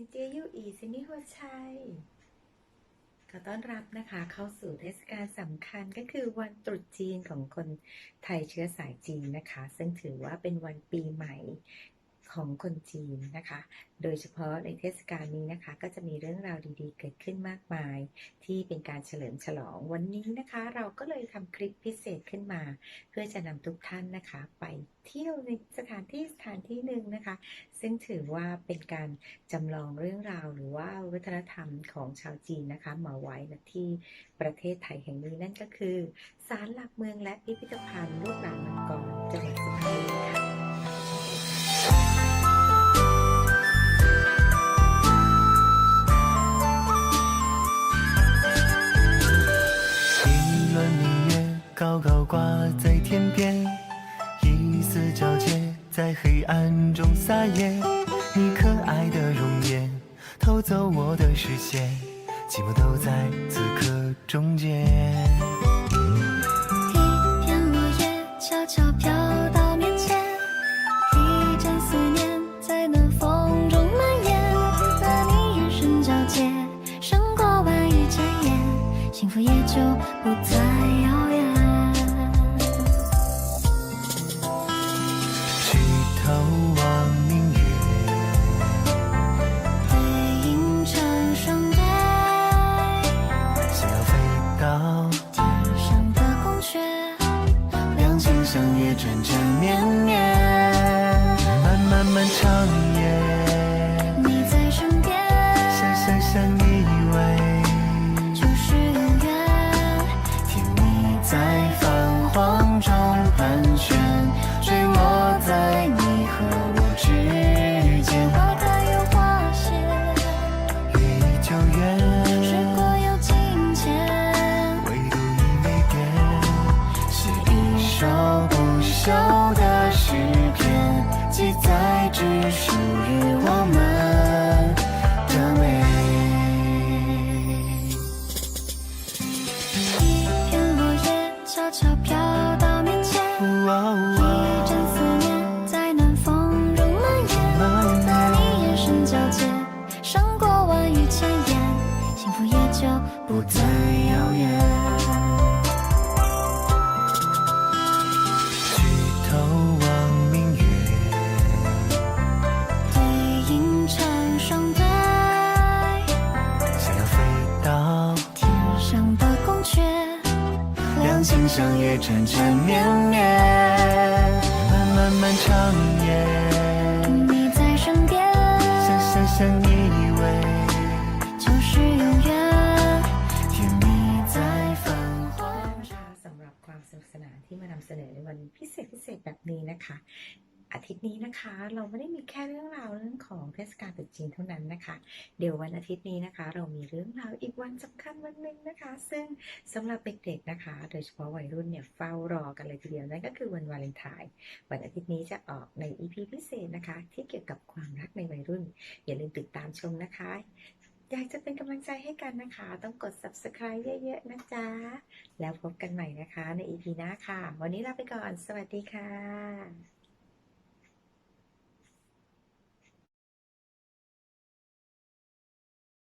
สินเจียยู่อีสินนี่หัวชัยขอต้อนรับนะคะเข้าสู่เทศกาลสำคัญก็คือวันตรุษจีนของคนไทยเชื้อสายจีนนะคะ ซึ่งถือว่าเป็นวันปีใหม่ ของคนจีนนะคะ โดยเฉพาะในเทศกาลนี้นะคะ ก็จะมีเรื่องราวดีๆ เกิดขึ้นมากมาย ที่เป็นการเฉลิมฉลองวันนี้นะคะ เราก็เลยทำคลิปพิเศษขึ้นมา เพื่อจะนำทุกท่านนะคะ ไปเที่ยวในสถานที่สถานที่หนึ่งนะคะ ซึ่งถือว่าเป็นการจำลองเรื่องราวหรือว่าวัฒนธรรมของชาวจีนนะคะ มาไว้ณที่ประเทศไทยแห่งนี้นั่นก็คือศาลหลักเมืองและพิพิธภัณฑ์ลูกหลานมังกร 撒野。你可爱的容颜偷走我的视线，寂寞都在此刻终结。相约，缠缠绵绵，漫漫漫长夜，不朽的诗篇，记载只属于我们的美。一片落叶悄悄飘到面前，两情相悦，缠缠绵绵，漫漫漫长夜，你在身边，相相相依偎，就是永远。甜蜜在泛黄。 ค่ะสำหรับความสนุกสนานที่มานำเสนอในวันพิเศษพิเศษแบบนี้นะคะ อาทิตย์นี้นะคะ เราไม่ได้มีแค่เรื่องราวเรื่องของเทศกาลตรุษจีนเท่านั้นนะคะ เดี๋ยววันอาทิตย์นี้นะคะ เรามีเรื่องราวอีกวันสำคัญวันหนึ่งนะคะ ซึ่งสำหรับเด็กๆนะคะ โดยเฉพาะวัยรุ่นเนี่ยเฝ้ารอกันเลยทีเดียวนั่นก็คือวันวาเลนไทน์วันอาทิตย์นี้จะออกใน EP พิเศษนะคะ ที่เกี่ยวกับความรักในวัยรุ่น อย่าลืมติดตามชมนะคะ อยากจะเป็นกำลังใจให้กันนะคะ ต้องกด subscribe เยอะๆนะจ๊ะแล้วพบกันใหม่นะคะใน EP หน้าค่ะ วันนี้ลาไปก่อน สวัสดีค่ะ